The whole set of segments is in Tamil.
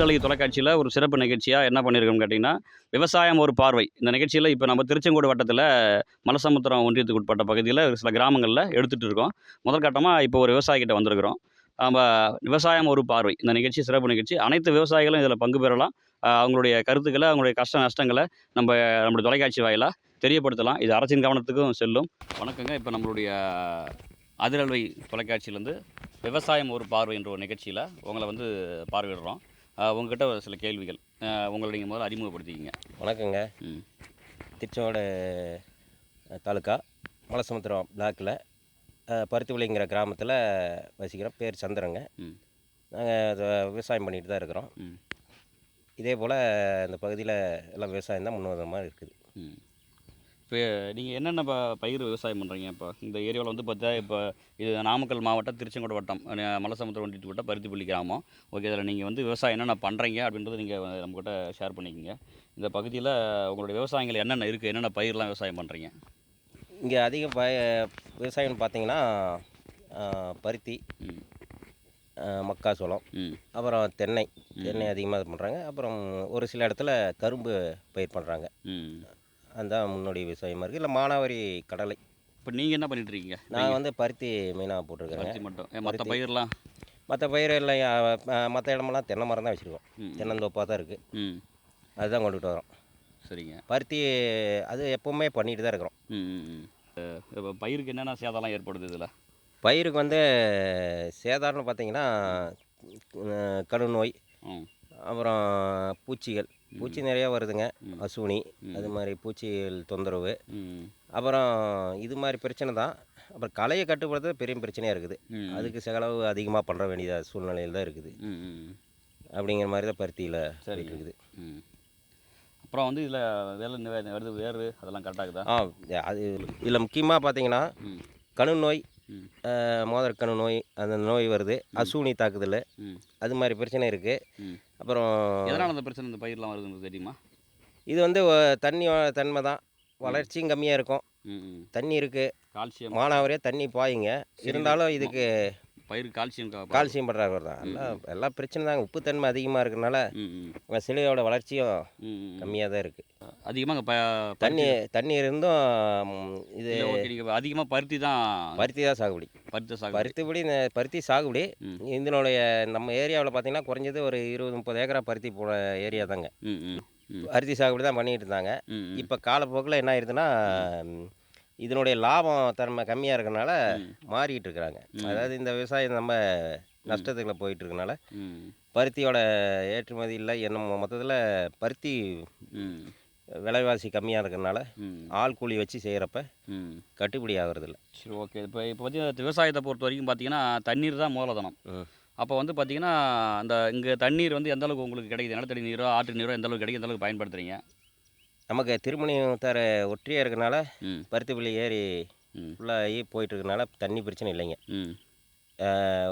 கதிரலை தொலைக்காட்சியில் ஒரு சிறப்பு நிகழ்ச்சியாக என்ன பண்ணியிருக்கோம்னு கேட்டிங்கன்னா விவசாயம் ஒரு பார்வை. இந்த நிகழ்ச்சியில் இப்போ நம்ம திருச்செங்கோடு வட்டத்தில் மலசமுத்திரம் ஒன்றியத்துக்கு உட்பட்ட பகுதியில் சில கிராமங்களில் எடுத்துகிட்டு இருக்கோம். முதற்கட்டமாக இப்போ ஒரு விவசாயிகிட்ட வந்திருக்கிறோம். நம்ம விவசாயம் ஒரு பார்வை. இந்த நிகழ்ச்சி சிறப்பு நிகழ்ச்சி. அனைத்து விவசாயிகளும் இதில் பங்கு பெறலாம். அவங்களுடைய கருத்துக்களை அவங்களுடைய கஷ்ட நஷ்டங்களை நம்ம நம்மளுடைய தொலைக்காட்சி வாயிலாக தெரியப்படுத்தலாம். இது அரசின் கவனத்துக்கும் செல்லும். வணக்கங்க. இப்போ நம்மளுடைய அதிரல்வை தொலைக்காட்சியிலேருந்து விவசாயம் ஒரு பார்வை என்ற ஒரு நிகழ்ச்சியில் உங்களை வந்து பார்வையிடுறோம். உங்ககிட்ட ஒரு சில கேள்விகள். ஆஹ் உங்களை நீங்கள் முதல்ல அறிமுகப்படுத்திக்கிங்க. வணக்கங்க. அஹ், தாலுக்கா மலசமுத்திரம் பிளாக்கில் பருத்திவிளைங்கிற கிராமத்தில் வசிக்கிறோம் பேர் சந்திரங்க. நாங்கள் விவசாயம் பண்ணிட்டு தான் இருக்கிறோம். இதே போல் இந்த பகுதியில் எல்லாம் விவசாயம் தான் முன்னுதாரணமாக இருக்குது. ம். இப்போ நீங்கள் என்னென்ன ப பயிர் விவசாயம் பண்ணுறீங்க இப்போ இந்த ஏரியாவில் வந்து பார்த்தா இப்போ இது நாமக்கல் மாவட்டம் திருச்செங்கோடு வட்டம் மலசமுத்திரம் ஒன்றியத்து வட்டம் பருத்திப்பள்ளி கிராமம். ஓகே இதில் நீங்கள் வந்து விவசாயம் என்னென்ன பண்ணுறீங்க அப்படின்றத நீங்கள் நம்மக்கிட்ட ஷேர் பண்ணிக்கோங்க. இந்த பகுதியில் உங்களுடைய விவசாயங்கள் என்னென்ன இருக்குது என்னென்ன பயிர்லாம் விவசாயம் பண்ணுறீங்க இங்கே அதிக ப விவசாயம்னு பார்த்தீங்கன்னா பருத்தி மக்காச்சோளம் அப்புறம் தென்னை தென்னை அதிகமாக பண்ணுறாங்க அப்புறம் ஒரு சில இடத்துல கரும்பு பயிர் பண்ணுறாங்க ம். அதுதான் முன்னோடி விவசாயமாக இருக்குது இல்லை மானாவாரி கடலை. இப்போ நீங்கள் என்ன பண்ணிட்டு இருக்கீங்க நான் வந்து பருத்தி மெயினாக பருத்தி மட்டும். மற்ற. பயிர்லாம் மற்ற பயிர் எல்லாம் மற்ற இடமெல்லாம் தென்னை மரம் தான் வச்சுருக்கோம். தென்னந்தோப்பாக தான் இருக்குது அதுதான் கொண்டுகிட்டு வரோம். சரிங்க. பருத்தி அது எப்போவுமே பண்ணிட்டு தான் இருக்கிறோம். இப்போ பயிருக்கு என்னென்ன சேதம்லாம் ஏற்படுது இதில்? பயிருக்கு வந்து சேதாரம்னு பார்த்தீங்கன்னா அஹ், கணு நோய் ம். அப்புறம் பூச்சிகள் பூச்சி நிறையா வருதுங்க. அசுனி. அது மாதிரி பூச்சிகள் தொந்தரவு அப்புறம் இது மாதிரி பிரச்சனை தான் அப்புறம் களையை கட்டுப்படுறது பெரிய பிரச்சனையாக இருக்குது அதுக்கு செலவு அதிகமாக பண்ணுற வேண்டிய சூழ்நிலையில் தான் இருக்குது அப்படிங்கிற மாதிரி தான் பருத்தியில் சரிங்க. இருக்குது அப்புறம் வந்து இதில் வேலை வருது வேறு அதெல்லாம் கரெக்டாகுதா ஆ அது இதில் முக்கியமாக பார்த்தீங்கன்னா கணு நோய் மோதற்கணு நோய் அந்த நோய் வருது. அசூனி தாக்குதல். அது மாதிரி பிரச்சனை இருக்குது அப்புறம் எதனால் அந்த பிரச்சனை இந்த பயிரெலாம் வருதுன்னு தெரியுமா? இது வந்து தண்ணியோட தன்மை தான். வளர்ச்சியும் கம்மியாக இருக்கும். தண்ணி இருக்குது கால்சியம். மானாவரியாக தண்ணி பாயுங்க. இருந்தாலும் இதுக்கு பயிர் கால்சியம் கால்சியம் படுறாங்க தான் எல்லாம் எல்லா பிரச்சனை தாங்க உப்பு தன்மை அதிகமாக இருக்கிறனால சிலையோட வளர்ச்சியும் கம்மியாக தான் இருக்குது அதிகமாக ப தண்ணி தண்ணி இருந்தும் இது அதிகமாக பருத்தி தான் பருத்தி தான் சாகுபடி. பருத்தி சாகு பருத்திப்படி இந்த பருத்தி சாகுபடி. இதனுடைய நம்ம ஏரியாவில் பார்த்தீங்கன்னா குறைஞ்சது ஒரு இருபது முப்பது ஏக்கரா பருத்தி போன ஏரியா தாங்க. பருத்தி சாகுபடி தான் பண்ணிட்டு இருந்தாங்க. இப்போ காலப்போக்கில் என்ன ஆயிருதுன்னா இதனுடைய லாபம் தன்மை கம்மியாக இருக்கறனால ம். மாறிக்கிட்டு இருக்கிறாங்க. அதாவது இந்த விவசாயம் நம்ம நஷ்டத்துக்குள்ள போயிட்டு இருக்கனால பருத்தியோட ஏற்றுமதி இல்லை என்ன மொத்தத்தில் பருத்தி விலைவாசி கம்மியாக இருக்கறனால ஆள் கூலி வச்சு செய்கிறப்ப கட்டுப்படி ஆகுறதில்ல. சரி ஓகே. இப்போ இப்போ பார்த்தீங்கன்னா விவசாயத்தை பொறுத்த வரைக்கும் பார்த்தீங்கன்னா தண்ணீர் தான் மூலதனம். அப்போ வந்து பார்த்தீங்கன்னா அந்த இங்கே தண்ணீர் வந்து எந்த அளவுக்கு உங்களுக்கு கிடைக்குது? நிலத்தடி நீரோ ஆற்று நீரோ எந்த அளவுக்கு கிடைக்கும் எந்த அளவுக்கு பயன்படுத்துறீங்க? நமக்கு திருமணி தர ஒற்றியாக பருத்திப்பள்ளி ஏரி ம். ஃபுல்லாகி போயிட்டு இருக்கனால தண்ணி பிரச்சனை இல்லைங்க.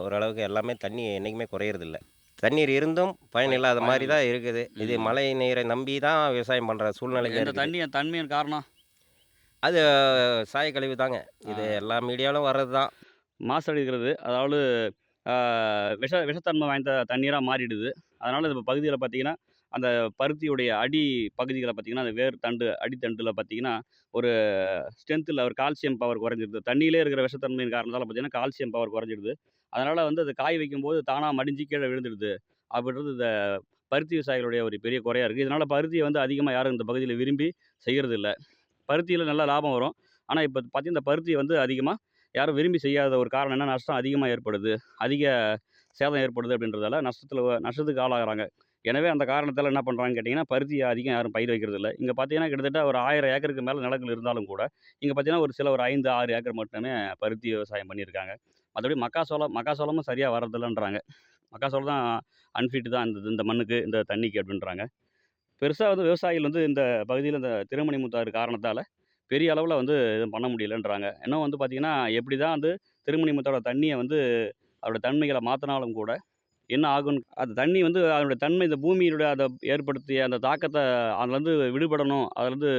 ஓரளவுக்கு எல்லாமே தண்ணி என்றைக்குமே குறையிறதில்ல. தண்ணீர் இருந்தும் பயன் இல்லாத மாதிரி தான் இருக்குது. இது மழை நீரை நம்பி தான் விவசாயம் பண்ணுற சூழ்நிலையில் இந்த தண்ணி தன்மையின் காரணம்? அது சாயக்கழிவு தாங்க. இது எல்லா மீடியாவிலும் வர்றது தான். மாசடைகிறது. அதாவது விஷ விஷத்தன்மை வாய்ந்த தண்ணீராக மாறிடுது. அதனால் இந்த பகுதியில் பார்த்தீங்கன்னா அந்த பருத்தியுடைய அடி பகுதிகளை பார்த்தீங்கன்னா அந்த வேர் தண்டு அடித்தண்டில் பார்த்தீங்கன்னா ஒரு ஸ்ட்ரென்த்தில் ஒரு கால்சியம் பவர் குறைஞ்சிடுது தண்ணியிலே இருக்கிற விஷத்தன்மையின் காரணத்தால் பார்த்தீங்கன்னா கால்சியம் பவர் குறைஞ்சிடுது அதனால் வந்து அது காய் வைக்கும்போது தானாக மடிஞ்சு கீழே விழுந்துடுது அப்படின்றது இந்த பருத்தி விவசாயிகளுடைய ஒரு பெரிய குறையாக இருக்குது இதனால் பருத்தியை வந்து அதிகமாக யாரும் இந்த பகுதியில் விரும்பி செய்கிறது இல்லை பருத்தியில் நல்லா லாபம் வரும். ஆனால் இப்போ பார்த்தீங்கன்னா இந்த பருத்தியை வந்து அதிகமாக யாரும் விரும்பி செய்யாத ஒரு காரணம் என்ன நஷ்டம் அதிகமாக ஏற்படுது. அதிக சேதம் ஏற்படுது அப்படின்றதால நஷ்டத்தில் நஷ்டத்துக்கு ஆளாகிறாங்க. எனவே அந்த காரணத்தால் என்ன பண்ணுறாங்கன்னு கேட்டிங்கன்னா பருத்தி அதிகம் யாரும் பயிர் வைக்கிறது இல்லை இங்கே பார்த்தீங்கன்னா கிட்டத்தட்ட ஒரு ஆயிரம் ஏக்கருக்கு மேலே நிலங்கள் இருந்தாலும் கூட இங்கே பார்த்தீங்கன்னா ஒரு சில ஒரு ஐந்து ஆறு ஏக்கர் மட்டுமே பருத்தி விவசாயம் பண்ணியிருக்காங்க. மற்றபடி மக்காசோளம் மக்காசோளமும் சரியாக வரதில்லைன்றாங்க மக்காசோளம் தான் அன்ஃபிட் தான் இந்த இந்த மண்ணுக்கு இந்த தண்ணிக்கு அப்படின்றாங்க. பெருசாக வந்து விவசாயிகள் வந்து இந்த பகுதியில் இந்த திருமணி முத்தாறு காரணத்தால் பெரிய அளவில் வந்து எதுவும் பண்ண முடியலன்றாங்க. இன்னும் வந்து பார்த்திங்கன்னா எப்படி தான் வந்து திருமணி முத்தோட தண்ணியை வந்து அதோட தன்மைகளை மாற்றினாலும் கூட என்ன ஆகும் அது தண்ணி வந்து அதனுடைய தன்மை இந்த பூமியினுடைய அதை ஏற்படுத்திய அந்த தாக்கத்தை அதுலேருந்து விடுபடணும் அதுலேருந்து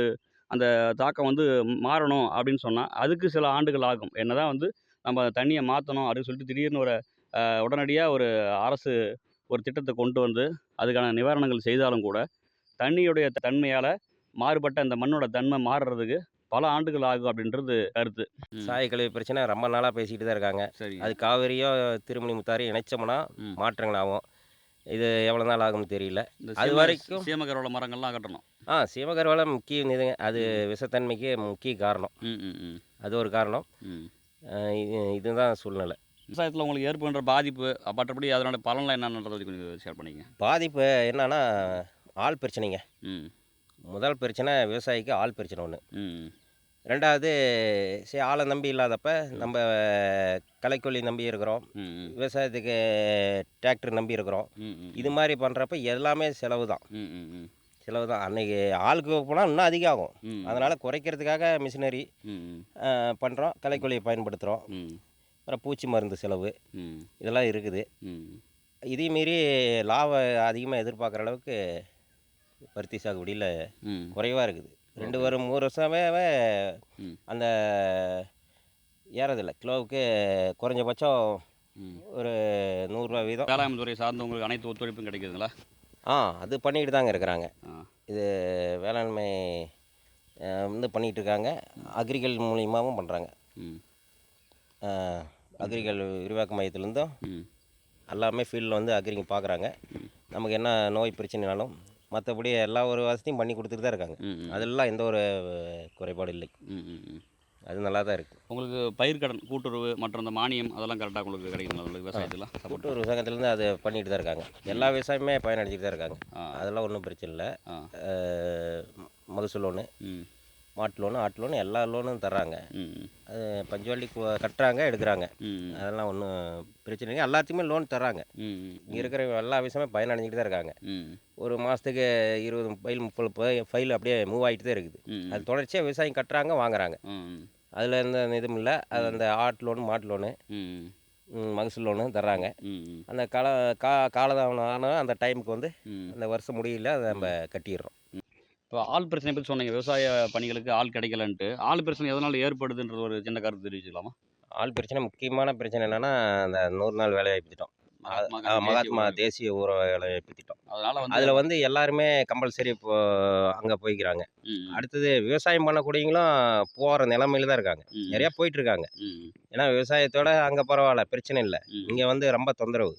அந்த தாக்கம் வந்து மாறணும் அப்படின்னு சொன்னால் அதுக்கு சில ஆண்டுகள் ஆகும். என்ன தான் வந்து நம்ம தண்ணியை மாற்றணும் அப்படின்னு சொல்லிட்டு திடீர்னு ஒரு உடனடியாக ஒரு அரசு ஒரு திட்டத்தை கொண்டு வந்து அதுக்கான நிவாரணங்கள் செய்தாலும் கூட தண்ணியுடைய தன்மையால் மாறுபட்ட இந்த மண்ணோட தன்மை மாறுறதுக்கு பல ஆண்டுகள் ஆகும் அப்படின்றது கருத்து. சாய கழிவு பிரச்சனை ரொம்ப நாளாக பேசிக்கிட்டு தான் இருக்காங்க. சரி. அது காவிரியோ திருமணி முத்தாரி இணைச்சோம்னா. மாற்றங்கள் ஆகும். இது எவ்வளோ நாள் ஆகும்னு தெரியல. அது வரைக்கும்- சீமக்கரோட மரங்கள்லாம் கட்டணும் ஆ சிவகர்வாலம் முக்கிய இதுங்க அது விஷத்தன்மைக்கு முக்கிய காரணம். அது ஒரு காரணம். இதுதான் சூழ்நிலை. விவசாயத்தில் உங்களுக்கு ஏற்படுற பாதிப்பு மற்றபடி அதனோட பலன்லாம் என்னன்றதை கொஞ்சம் ஷேர் பண்ணிங்க பாதிப்பு என்னன்னா ஆள் பிரச்சனைங்க. ம். முதல் பிரச்சனை விவசாயிக்கு ஆள் பிரச்சனை ஒன்று ம். ரெண்டாவது சரி ஆளை நம்பி இல்லாதப்ப நம்ம களைக்கொல்லி நம்பி இருக்கிறோம். விவசாயத்துக்கு டிராக்டர் நம்பி இருக்கிறோம். இது மாதிரி பண்ணுறப்ப எல்லாமே செலவு தான். செலவு தான். அன்றைக்கி ஆளுக்கு போனால் இன்னும் அதிகம் ஆகும் அதனால் குறைக்கிறதுக்காக மிஷினரி பண்ணுறோம் களைக்கொல்லியை பயன்படுத்துகிறோம் அப்புறம் பூச்சி மருந்து செலவு. இதெல்லாம் இருக்குது. இதையும் மீறி லாபம் அதிகமாக எதிர்பார்க்குற அளவுக்கு பருத்தி சாகுபடியில் குறைவாக இருக்குது. ரெண்டு வரும் மூணு வருஷமே. அந்த ஏறதில்லை. கிலோவுக்கு குறைஞ்சபட்சம் ஒரு நூறுரூவா வீதம். வேளாண் துறை சார்ந்த உங்களுக்கு அனைத்து ஒத்துழைப்பும் கிடைக்குதுங்களா? ஆ அது பண்ணிக்கிட்டு தாங்க இருக்கிறாங்க. இது வேளாண்மை வந்து பண்ணிகிட்டு இருக்காங்க. அக்ரிகல் மூலியமாகவும் பண்ணுறாங்க அக்ரிகல் விரிவாக்க மையத்துலேருந்தும் எல்லாமே ஃபீல்டில் வந்து அக்ரிங்க பார்க்குறாங்க. நமக்கு என்ன நோய் பிரச்சனைனாலும் மற்றபடி எல்லா ஒரு வசதியும் பண்ணி கொடுத்துட்டு தான் இருக்காங்க. அதெல்லாம் எந்த ஒரு குறைபாடும் இல்லை. அது நல்லா தான் இருக்குது உங்களுக்கு பயிர்க்கடன் கூட்டுறவு மற்றும் இந்த மானியம் அதெல்லாம் கரெக்டாக உங்களுக்கு கிடைக்குங்களா உங்களுக்கு விவசாயத்தில் கூட்டுறவு சங்கத்துலேருந்து அது பண்ணிட்டு தான் இருக்காங்க. எல்லா விவசாயமே பயனடைச்சிட்டு தான் இருக்காங்க. அதெல்லாம் ஒன்றும் பிரச்சனை இல்லை. மகசூல் ம். மாட்டு லோனு ஆட்டு லோனு எல்லா லோனும் தர்றாங்க. அது பஞ்சுவள்ளி கு- கட்டுறாங்க எடுக்கிறாங்க. அதெல்லாம் ஒன்றும் பிரச்சனை இல்லை எல்லாத்துக்குமே லோன் தர்றாங்க. இங்கே இருக்கிற எல்லா விஷயமே பயனடைஞ்சிட்டு தான் இருக்காங்க. ஒரு மாதத்துக்கு இருபது ஃபைல் முப்பது ஃபைல் அப்படியே மூவ் ஆகிட்டு தான் இருக்குது. அது தொடர்ச்சியாக விவசாயம் கட்டுறாங்க வாங்குறாங்க. அதில் எந்த இதுவும் இல்லை. அது அந்த ஆட்டு லோனு மாட்டு லோனு மகசூல் லோனு தர்றாங்க. அந்த கால கா காலதாமதம் ஆனால் அந்த டைமுக்கு வந்து அந்த வருஷம் முடியல அதை நம்ம கட்டிடுறோம். இப்போ ஆள் பிரச்சனை பற்றி சொன்னீங்க. விவசாய பணிகளுக்கு ஆள் கிடைக்கலன்ட்டு. ஆள் பிரச்சனை எதனால் ஏற்படுதுன்றது ஒரு சின்ன கருத்து தெரிவிச்சுக்கலாமா? ஆள் பிரச்சனை முக்கியமான பிரச்சனை என்னென்னா அந்த நூறு நாள் வேலைவாய்ப்பு திட்டம். மகாத்மா தேசிய ஊரக வேலைவாய்ப்பு திட்டம். அதில் வந்து எல்லாருமே கம்பல்சரி இப்போ அங்கே போய்க்கிறாங்க. அடுத்தது விவசாயம் பண்ணக்கூடியவங்களும் போகிற நிலமையில தான் இருக்காங்க. நிறையா போயிட்டு இருக்காங்க ஏன்னா விவசாயத்தோட அங்கே பரவாயில்ல பிரச்சனை இல்லை. இங்கே வந்து ரொம்ப தொந்தரவு.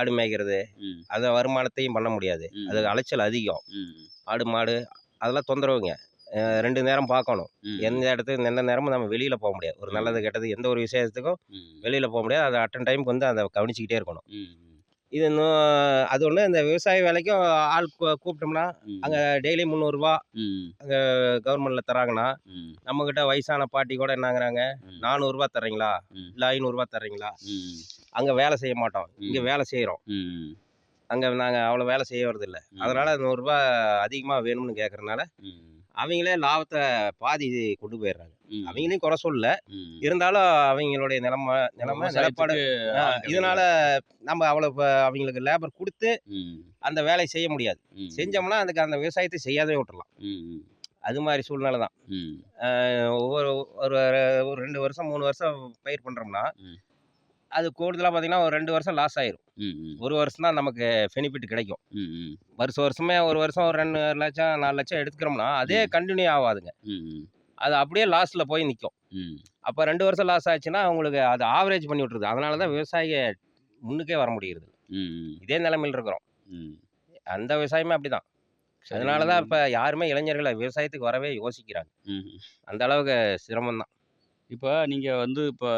ஆடு மேய்க்கிறது அதை வருமானத்தையும் பண்ண முடியாது. அது அலைச்சல் அதிகம். ஆடு மாடு அதெல்லாம் தொந்தரவுங்க. ரெண்டு நேரம் பார்க்கணும். எந்த இடத்துக்கு எந்த நேரமும் நம்ம வெளியில் போக முடியாது. ஒரு நல்லது கெட்டது எந்த ஒரு விஷயத்துக்கும் ம், வெளியில் போக முடியாது. அதை அட்டன் டைமுக்கு வந்து அதை கவனிச்சிக்கிட்டே இருக்கணும். இது இன்னும் அது ஒன்று இந்த விவசாய வேலைக்கும் ஆள் கூப்பிட்டோம்னா அங்கே டெய்லி முந்நூறுரூவா ம், கவர்மெண்ட்டில் தராங்கன்னா நம்மக்கிட்ட வயசான பாட்டி கூட என்னங்கிறாங்க நானூறுரூவா தர்றீங்களா. இல்லை ஐநூறுரூவா தர்றீங்களா? அங்கே வேலை செய்ய மாட்டோம். இங்கே. வேலை செய்கிறோம் அங்கே நாங்கள் அவ்வளோ வேலை செய்ய வரதில்லை. அதனால் நூறுரூவா அதிகமாக வேணும்னு கேட்குறதுனால ம், அவங்களே லாபத்தை பாதி கொண்டு போயிடுறாங்க அவங்களையும் குறை சொல்லல. ம். இருந்தாலும் அவங்களுடைய நிலைமை நிலைமை நிலப்பாடு. இதனால நம்ம அவ்வளோ அவங்களுக்கு லேபர் கொடுத்து அந்த வேலையை செய்ய முடியாது. செஞ்சோம்னா அதுக்கு அந்த விவசாயத்தை செய்யாதே விட்டுறலாம். அது மாதிரி சூழ்நிலை தான் ஒவ்வொரு ஒரு ஒரு ரெண்டு வருஷம் மூணு வருஷம் பயிர் பண்ணுறோம்னா. அது கூடுதலாக பார்த்தீங்கன்னா ஒரு ரெண்டு வருஷம் லாஸ் ஆயிரும். ஒரு வருஷம் தான் நமக்கு பெனிஃபிட் கிடைக்கும். வருஷம் வருஷமே ஒரு வருஷம் ஒரு ரெண்டு லட்சம் நாலு லட்சம் எடுத்துக்கிறோம்னா அதே. கண்டினியூ ஆகாதுங்க அது அப்படியே லாஸ்ட்டில் போய் நிற்கும் அப்போ ரெண்டு வருஷம் லாஸ் ஆச்சுன்னா அவங்களுக்கு அது ஆவரேஜ் பண்ணி விட்டுருது. அதனால தான் விவசாயிக முன்னுக்கே வர முடியுது இதே நிலைமையில் இருக்கிறோம். அந்த விவசாயமே அப்படி தான் சரி, அதனால தான் இப்போ யாருமே இளைஞர்களை விவசாயத்துக்கு வரவே யோசிக்கிறாங்க. அந்த அளவுக்கு சிரமம் தான் இப்போ நீங்கள் வந்து இப்போ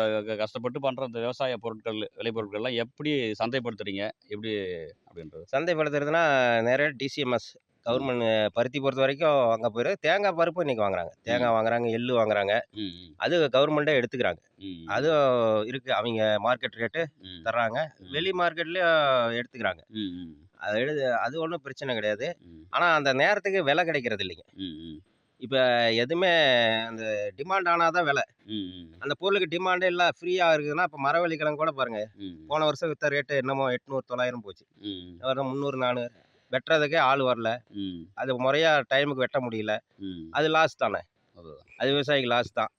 கஷ்டப்பட்டு பண்ணுற இந்த விவசாய பொருட்கள் விளைபொருட்கள்லாம் எப்படி சந்தைப்படுத்துறீங்க? எப்படி அப்படின்றது? சந்தைப்படுத்துறதுனா நிறைய டிசிஎம்எஸ் கவர்மெண்ட் பருத்தி பொறுத்த வரைக்கும் அங்கே போயிரு. தேங்காய் பருப்பு இன்னைக்கு வாங்குறாங்க. தேங்காய் வாங்குறாங்க எள்ளு வாங்குறாங்க. அது கவர்மெண்ட்டே எடுத்துக்கிறாங்க. அது இருக்கு. அவங்க மார்க்கெட் ரேட்டு தர்றாங்க. வெளி மார்க்கெட்லேயும் எடுத்துக்கிறாங்க. அது எழுது அது ஒன்றும் பிரச்சனை கிடையாது. ஆனால் அந்த நேரத்துக்கு விலை கிடைக்கிறது இல்லைங்க இப்போ எதுவுமே அந்த டிமாண்ட் ஆனால் தான் விலை. அந்த பொருளுக்கு டிமாண்டே இல்லை ஃப்ரீயாக இருக்குதுன்னா இப்போ மரவள்ளி கிழங்கு கூட பாருங்க. போன வருஷம் வித்த ரேட்டு என்னமோ எட்நூறு தொள்ளாயிரம் போச்சு. ம், இந்த வருஷம் முந்நூறு நானூறு. வெட்டுறதுக்கே ஆள் வரல. அது முறையாக டைமுக்கு வெட்ட முடியல. அது லாஸ் தானே. அது விவசாயிக்கு லாஸ் தான்.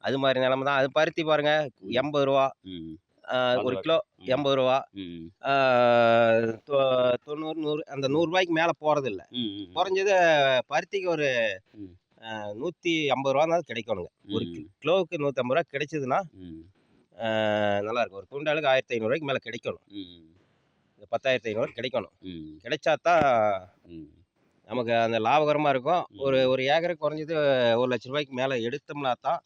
அது மாதிரி நிலமை தான். அது பருத்தி பாருங்க எண்பது ரூபா. ஒரு கிலோ. எண்பது ரூபா தொண்ணூறு நூறு அந்த நூறுரூபாய்க்கு மேலே போகிறதில்ல ம் குறைஞ்சது பருத்திக்கு ஒரு நூற்றி ஐம்பது ரூபா தான் கிடைக்கணுங்க. ஒரு கிலோவுக்கு நூற்றம்பது ரூபா கிடைச்சதுன்னா நல்லா இருக்கும் ஒரு குண்டாலுக்கு ஆயிரத்தி ஐநூறுரூவாய்க்கு மேலே கிடைக்கணும். இந்த பத்தாயிரத்தி ஐநூறு கிடைக்கணும் கிடைச்சா தான் நமக்கு அந்த லாபகரமாக இருக்கும். ஒரு ஒரு ஏக்கருக்கு குறைஞ்சது ஒரு லட்ச ரூபாய்க்கு மேலே எடுத்தோம்னா தான்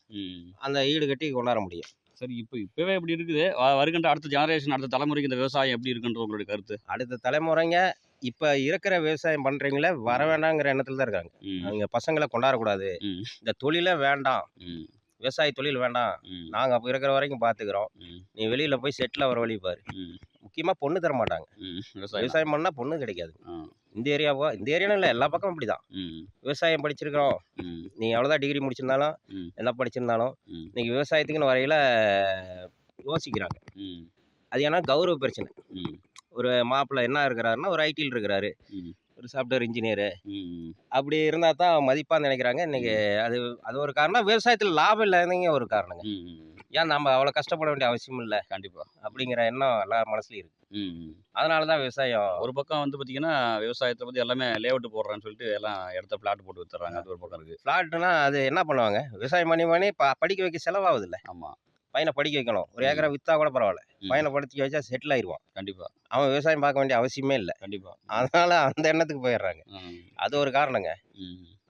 அந்த ஈடு கட்டி கொண்டாட முடியும். சரி இப்போ இப்போவே இப்படி இருக்குது. வருகின்ற அடுத்த ஜெனரேஷன் அடுத்த தலைமுறைக்கு இந்த விவசாயம் எப்படி இருக்குன்றது உங்களுடைய கருத்து? அடுத்த தலைமுறைங்க இப்போ இருக்கிற விவசாயம் பண்ணுறீங்களே வர வேண்டாங்கிற எண்ணத்தில் தான் இருக்காங்க. அவங்க பசங்களை கொண்டாடக்கூடாது. இந்த தொழிலே வேண்டாம். விவசாய தொழில் வேண்டாம். நாங்கள் அப்போ இருக்கிற வரைக்கும் பார்த்துக்கிறோம் நீ வெளியில் போய் செட்டில் வர வழி பாரு. முக்கியமாக பொண்ணு தர மாட்டாங்க விவசாயம் பண்ணால் பொண்ணு கிடைக்காது. இந்த ஏரியாவோ இந்த ஏரியான்னு இல்லை எல்லா பக்கமும் இப்படி தான் ம். விவசாயம் படிச்சிருக்கிறோம். நீ எவ்வளோதான் டிகிரி முடிச்சிருந்தாலும் என்ன படிச்சிருந்தாலும் இன்னைக்கு விவசாயத்துக்குன்னு வரையில் யோசிக்கிறாங்க. அது ஏன்னா கௌரவ பிரச்சனை. ஒரு மாப்பிள்ளை என்ன இருக்கிறாருன்னா ஒரு ஐடியில் இருக்கிறாரு. ஒரு சாஃப்ட்வேர் இன்ஜினியரு அப்படி இருந்தால் தான் மதிப்பாக நினைக்கிறாங்க. இன்னைக்கு அது அது ஒரு காரணம். விவசாயத்தில் லாபம் இல்லாதங்க ஒரு காரணங்க. ஏன் நம்ம அவ்வளோ கஷ்டப்பட வேண்டிய அவசியம் இல்லை? கண்டிப்பாக அப்படிங்கிற எண்ணம் எல்லா மனசுலையும் இருக்கு. அதனால தான் விவசாயம் ஒரு பக்கம் வந்து பார்த்தீங்கன்னா விவசாயத்தை பற்றி எல்லாமே லேஅவுட் போடுறேன்னு சொல்லிட்டு எல்லாம் இடத்த பிளாட் போட்டு வித்துறாங்க. அது ஒரு பக்கம் இருக்குது ஃப்ளாட்னா அது என்ன பண்ணுவாங்க? விவசாயம் பண்ணி பண்ணி ப படிக்க வைக்க செலவாகுது இல்லை ஆமாம் பையனை படிக்க வைக்கணும். ஒரு ஏக்கரை விற்றா கூட பரவாயில்ல. பையனை படிக்க வச்சா செட்டில் ஆயிடுவான் கண்டிப்பாக அவன் விவசாயம் பார்க்க வேண்டிய அவசியமே இல்லை. கண்டிப்பாக அதனால அந்த எண்ணத்துக்கு போயிடுறாங்க. அது ஒரு காரணங்க.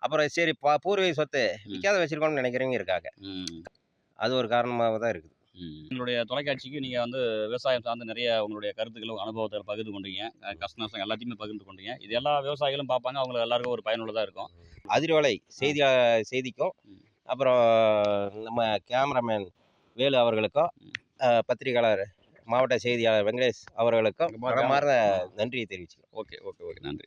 அப்புறம் சரி பா பூர்வீக சொத்து விற்காத வச்சிருக்கோம்னு நினைக்கிறவங்க இருக்காங்க. அது ஒரு காரணமாக தான் இருக்குது. ம். உங்களுடைய தொலைக்காட்சிக்கு நீங்கள் வந்து விவசாயம் சார்ந்து நிறைய உங்களுடைய கருத்துக்களை உங்க அனுபவத்தை பகிர்ந்து கொண்டீங்க. கஷ்ட நஷ்டம் எல்லாத்தையுமே பகிர்ந்து கொண்டீங்க. இது எல்லா விவசாயிகளும் பார்ப்பாங்க. அவங்களுக்கு எல்லாருக்கும் ஒரு பயனுள்ளதாக இருக்கும். அதிர்வலை செய்தி செய்திக்கும். அப்புறம் நம்ம கேமராமேன் வேலு அவர்களுக்கும் பத்திரிகையாளர் மாவட்ட செய்தியாளர் வெங்கடேஷ் அவர்களுக்கும் மனமார்ந்த நன்றியை தெரிவிச்சுக்கிறேன் ஓகே ஓகே ஓகே. நன்றி.